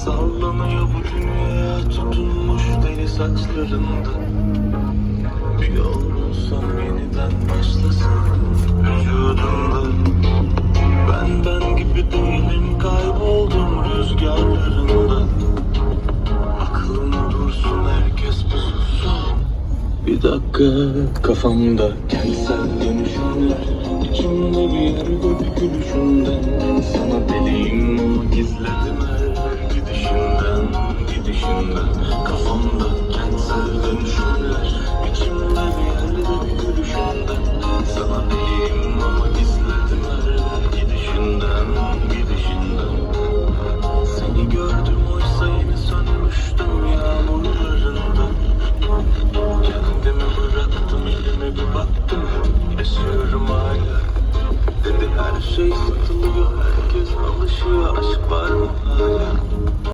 Dünya tutunmuş deli saçlarında. Bir yol bulsam yeniden başlasın Vücudumda. Ben ben gibi değilim kayboldum rüzgarlarında. Aklım dursun herkes bir sussun. Bir dakika kafamda kentsel dönüşümler. İçimde bir yerde bir gülüşünden Sana deliyim ama Gidişinden kafamda